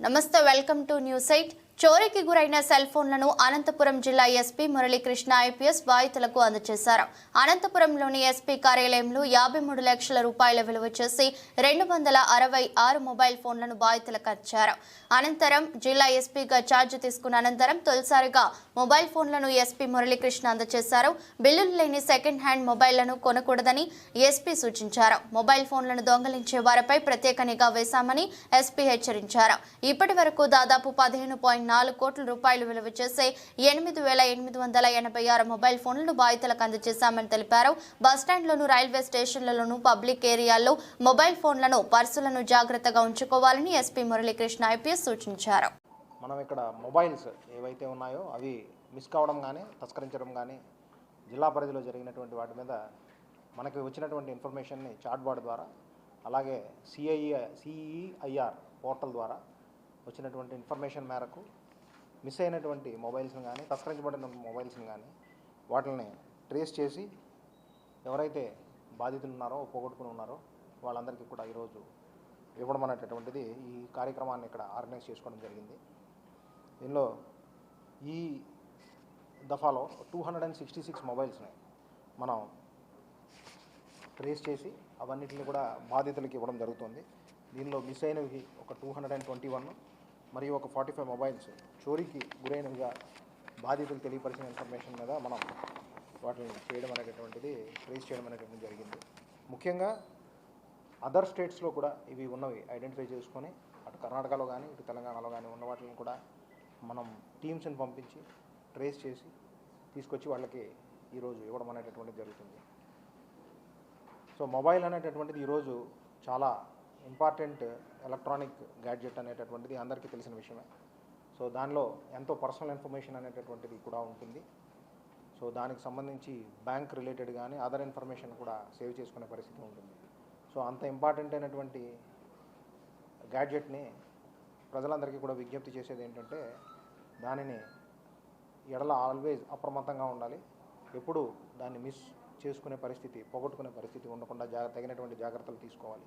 నమస్తే welcome to news eight చోరీకి గురైన సెల్ ఫోన్లను అనంతపురం జిల్లా ఎస్పీ మురళీకృష్ణ ఐపీఎస్ బాధితులకు అందజేశారు. అనంతపురంలోని ఎస్పీ కార్యాలయంలో యాభై మూడు లక్షల రూపాయల విలువ చేసి రెండు వందల అరవై ఆరు మొబైల్ ఫోన్లను బాధితులకు అందించారు. అనంతరం జిల్లా ఎస్పీగా ఛార్జ్ తీసుకున్న అనంతరం తొలిసారిగా మొబైల్ ఫోన్లను ఎస్పీ మురళీకృష్ణ అందజేశారు. బిల్లులు లేని సెకండ్ హ్యాండ్ మొబైళ్ళను కొనకూడదని ఎస్పీ సూచించారు. మొబైల్ ఫోన్లను దొంగలించే వారిపై ప్రత్యేక నిఘా వేశామని ఎస్పీ హెచ్చరించారు. ఇప్పటి వరకు దాదాపు పదిహేను పాయింట్ నాలుగు కోట్ల రూపాయలు విలువ చేసే ఎనిమిది వేల ఎనిమిది వందల ఎనభై ఆరు మొబైల్ ఫోన్లను బాధితులకు అందజేశామని తెలిపారు. బస్టాండ్లోను రైల్వే స్టేషన్లలోను పబ్లిక్ ఏరియాల్లో మొబైల్ ఫోన్లను పర్సులను జాగ్రత్తగా ఉంచుకోవాలని ఎస్పీ మురళీకృష్ణ ఐపీఎస్ సూచించారు. మనం ఇక్కడ మొబైల్స్ ఏవైతే ఉన్నాయో అవి మిస్ కావడం కానీ తస్కరించడం కానీ జిల్లా పరిధిలో జరిగినటువంటి వాటి మీద మనకి వచ్చినటువంటి ఇన్ఫర్మేషన్ని చాట్బాట్ ద్వారా అలాగే సిఐ సిఈఐఆర్ పోర్టల్ ద్వారా వచ్చినటువంటి ఇన్ఫర్మేషన్ మేరకు మిస్ అయినటువంటి మొబైల్స్ని కానీ తస్కరించబడిన మొబైల్స్ని కానీ వాటిని ట్రేస్ చేసి ఎవరైతే బాధితులు ఉన్నారో పోగొట్టుకుని ఉన్నారో వాళ్ళందరికీ కూడా ఈరోజు ఇవ్వడం అనేటటువంటిది ఈ కార్యక్రమాన్ని ఇక్కడ ఆర్గనైజ్ చేసుకోవడం జరిగింది. దీనిలో ఈ దఫాలో two hundred and sixty six మొబైల్స్ని మనం ట్రేస్ చేసి అవన్నిటిని కూడా బాధితులకి ఇవ్వడం జరుగుతుంది. దీనిలో మిస్ అయినవి ఒక two hundred and twenty one మరియు ఒక ఫార్టీ ఫైవ్ మొబైల్స్ చోరీకి గురైనవిగా బాధితులు తెలియపరిచిన ఇన్ఫర్మేషన్ మీద మనం వాటిని చేయడం అనేటటువంటిది ట్రేస్ చేయడం అనేటువంటిది జరిగింది. ముఖ్యంగా అదర్ స్టేట్స్లో కూడా ఇవి ఉన్నవి ఐడెంటిఫై చేసుకొని అటు కర్ణాటకలో కానీ ఇటు తెలంగాణలో కానీ ఉన్న వాటిని కూడా మనం టీమ్స్ని పంపించి ట్రేస్ చేసి తీసుకొచ్చి వాళ్ళకి ఈరోజు ఇవ్వడం అనేటటువంటిది జరుగుతుంది. సో మొబైల్ అనేటటువంటిది ఈరోజు చాలా ఇంపార్టెంట్ ఎలక్ట్రానిక్ గ్యాడ్జెట్ అనేటటువంటిది అందరికీ తెలిసిన విషయమే. సో దానిలో ఎంతో పర్సనల్ ఇన్ఫర్మేషన్ అనేటటువంటిది కూడా ఉంటుంది. సో దానికి సంబంధించి బ్యాంక్ రిలేటెడ్ కానీ అదర్ ఇన్ఫర్మేషన్ కూడా సేవ్ చేసుకునే పరిస్థితి ఉంటుంది. సో అంత ఇంపార్టెంట్ అయినటువంటి గ్యాడ్జెట్ని ప్రజలందరికీ కూడా విజ్ఞప్తి చేసేది ఏంటంటే దానిని ఎడల ఆల్వేజ్ అప్రమత్తంగా ఉండాలి. ఎప్పుడు దాన్ని మిస్ చేసుకునే పరిస్థితి పోగొట్టుకునే పరిస్థితి ఉండకుండా జా తగినటువంటి జాగ్రత్తలు తీసుకోవాలి.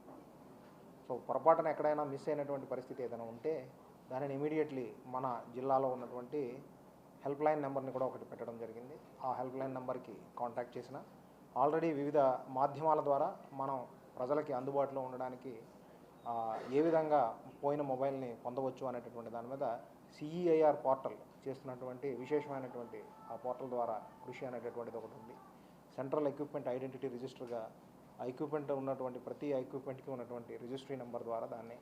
సో పొరపాటున ఎక్కడైనా మిస్ అయినటువంటి పరిస్థితి ఏదైనా ఉంటే దానిని ఇమీడియట్లీ మన జిల్లాలో ఉన్నటువంటి హెల్ప్ లైన్ నెంబర్ని కూడా ఒకటి పెట్టడం జరిగింది. ఆ హెల్ప్ లైన్ నెంబర్కి కాంటాక్ట్ చేసిన ఆల్రెడీ వివిధ మాధ్యమాల ద్వారా మనం ప్రజలకి అందుబాటులో ఉండడానికి ఏ విధంగా పోయిన మొబైల్ని పొందవచ్చు అనేటటువంటి దాని మీద సిఈఐఆర్ పోర్టల్ చేస్తున్నటువంటి విశేషమైనటువంటి ఆ పోర్టల్ ద్వారా కృషి అనేటటువంటిది ఒకటి ఉంది. సెంట్రల్ ఎక్విప్మెంట్ ఐడెంటిటీ రిజిస్టర్గా ఆ ఎక్విప్మెంట్ ఉన్నటువంటి ప్రతి ఎక్విప్మెంట్కి ఉన్నటువంటి రిజిస్ట్రీ నెంబర్ ద్వారా దాన్ని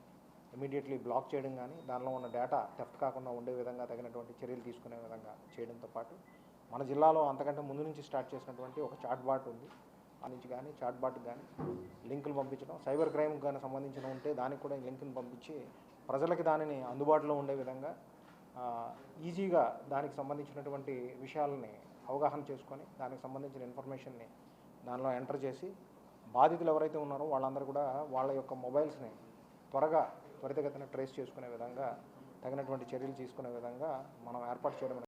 ఇమీడియట్లీ బ్లాక్ చేయడం కానీ దానిలో ఉన్న డేటా థెఫ్ట్ కాకుండా ఉండే విధంగా తగినటువంటి చర్యలు తీసుకునే విధంగా చేయడంతో పాటు మన జిల్లాలో అంతకంటే ముందు నుంచి స్టార్ట్ చేసినటువంటి ఒక చాట్ బాట్ ఉంది. ఆ నుంచి కానీ చాట్ బాట్ కానీ లింకులు పంపించడం సైబర్ క్రైమ్ కానీ సంబంధించిన ఉంటే దానికి కూడా లింక్ని పంపించి ప్రజలకి దానిని అందుబాటులో ఉండే విధంగా ఈజీగా దానికి సంబంధించినటువంటి విషయాలని అవగాహన చేసుకొని దానికి సంబంధించిన ఇన్ఫర్మేషన్ని దానిలో ఎంటర్ చేసి బాధితులు ఎవరైతే ఉన్నారో వాళ్ళందరూ కూడా వాళ్ళ యొక్క మొబైల్స్ని త్వరగా త్వరితగతిన ట్రేస్ చేసుకునే విధంగా తగినటువంటి చర్యలు తీసుకునే విధంగా మనం ఏర్పాటు చేయడం